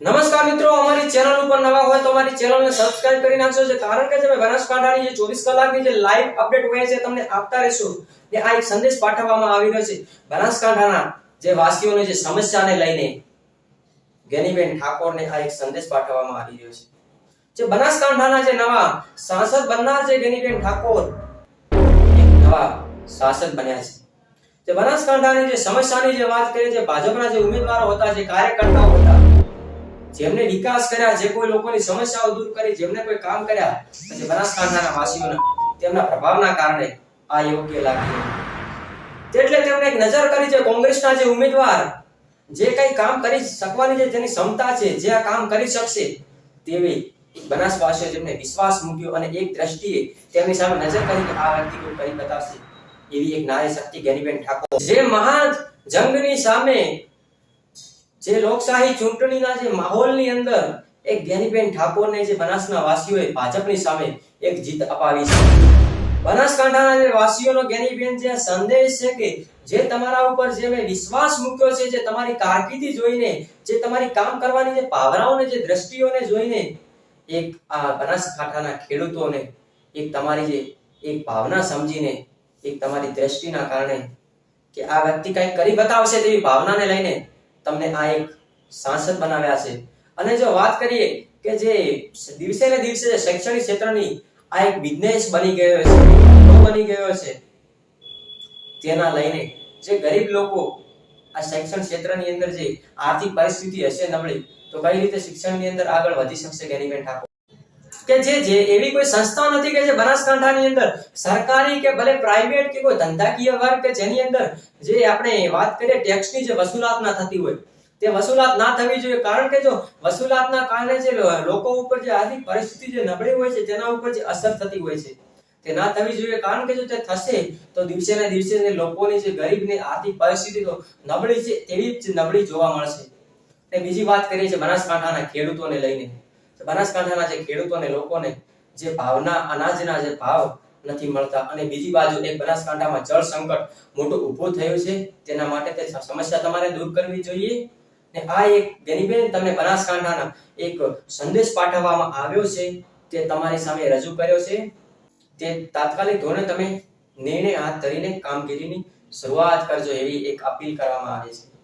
નમસ્કાર મિત્રો, અમારી ચેનલ ઉપર નવા હોય તો અમારી ચેનલને સબસ્ક્રાઇબ કરી નાખજો. છે કારણ કે જે અમે બનાસકાંઠાની જે 24 કલાકની જે લાઈવ અપડેટ હોય છે, તમને આપતા રહેશું ને આ એક સંદેશ પાઠવવામાં આવી રહ્યો છે. બનાસકાંઠાના જે વાસીઓને જે સમસ્યાને લઈને ગેનીબેન ઠાકોરને આ એક સંદેશ પાઠવવામાં આવી રહ્યો છે. જે બનાસકાંઠાના જે નવા સાંસદ બનનાર છે ગેનીબેન ઠાકોર નવા શાસક બન્યા છે. જે બનાસકાંઠાની જે સમસ્યાની જે વાત કરીએ છે ભાજપના જે ઉમેદવારો હતા, જે કાર્યકર્તાઓ હતા જેમને વિકાસ કર્યા, જે કોઈ લોકોની સમસ્યાઓ દૂર કરી, જેમને કોઈ કામ કર્યા, પછી બનાસકાંઠાના વાસીઓના તેમના પ્રભાવના કારણે આ યોગ્ય લાગ્યું. એટલે તેમણે એક નજર કરી છે કોંગ્રેસના જે ઉમેદવાર, જે કઈ કામ કરી શકવાની જે તેની ક્ષમતા છે, જે આ કામ કરી શકશે, તેવી બનાસવાસીઓ જેમને વિશ્વાસ મૂક્યો અને એક દ્રષ્ટિએ તેમની સામે નજર કરી કે આ વ્યક્તિ કોઈ કરી બતાવશે, એવી એક નારી શક્તિ ગેનીબેન ઠાકોર. જે મહાન જંગની સામે જે લોકશાહી ચૂંટણીના જે માહોલની અંદર એક જ્ઞાનીબેન ઠાકોરને જે બનાસના વાસીઓએ ભાજપની સામે એક જીત અપાવી છે. બનાસકાંઠાના જે વાસીઓનો જ્ઞાનીબેન જે સંદેશ છે કે જે તમારા ઉપર જે મેં વિશ્વાસ મૂક્યો છે, જે તમારી કારકિર્દી જોઈને, જે તમારી કામ કરવાની જે ભાવનાઓને, જે દ્રષ્ટિઓને જોઈને એક આ બનાસકાંઠાના ખેડૂતોને એક તમારી જે એક ભાવના સમજીને, એક તમારી દ્રષ્ટિના કારણે કે આ વ્યક્તિ કંઈક કરી બતાવશે તેવી ભાવનાને લઈને તમને આ એક સાંસદ બનાવ્યા છે. અને જો વાત કરીએ કે જે દિવસે ને દિવસે શૈક્ષણિક ક્ષેત્રની આ એક બિઝનેસ બની ગયો છે બની ગયો છે, તેના લઈને જે ગરીબ લોકો આ શૈક્ષણિક ક્ષેત્રની અંદર જે આર્થિક પરિસ્થિતિ હશે નબળી, તો કઈ રીતે શિક્ષણની અંદર આગળ વધી શકશે ગેનીબેન ઠાકોર? કે જે જે એવી કોઈ સંસ્થા નથી કે જે બનાસકાંઠાની અંદર સરકારી કે ભલે પ્રાઇવેટ કે કોઈ ધંધાકીય વર્ગ કે જેની અંદર જે આપણે વાત કરીએ ટેક્સની જે વસૂલાત ના થતી હોય, તે વસૂલાત ના થવી જોઈએ. કારણ કે જો વસૂલાતના કારણે જે લોકો ઉપર જે આર્થિક પરિસ્થિતિ જે નબળી હોય છે, તેના ઉપર જે અસર થતી હોય છે, તે ના થવી જોઈએ. કારણ કે જો તે થશે, તો દિવસે ને દિવસે લોકોની જે ગરીબની આર્થિક પરિસ્થિતિ તો નબળી છે એવી જ નબળી જોવા મળશે. અને બીજી વાત કરીએ છીએ બનાસકાંઠાના ખેડૂતોને લઈને. બનાસકાંઠાના જે ખેડૂતોને લોકોને જે ભાવના, અનાજના જે ભાવ નથી મળતા અને બીજી બાજુ એક બનાસકાંઠામાં જળ સંકટ મોટું ઊભું થયું છે, તેના માટે તે સમસ્યા તમારે દૂર કરવી જોઈએ. ને આ એક ગેનીબેન તમને બનાસકાંઠાના એક સંદેશ પાઠવવામાં આવ્યો છે, તે તમારી સામે રજૂ કર્યો છે. તે તાત્કાલિક ધોરણે તમે નિર્ણય હાથ ધરીને કામગીરીની શરૂઆત કરજો એવી એક અપીલ કરવામાં આવે છે.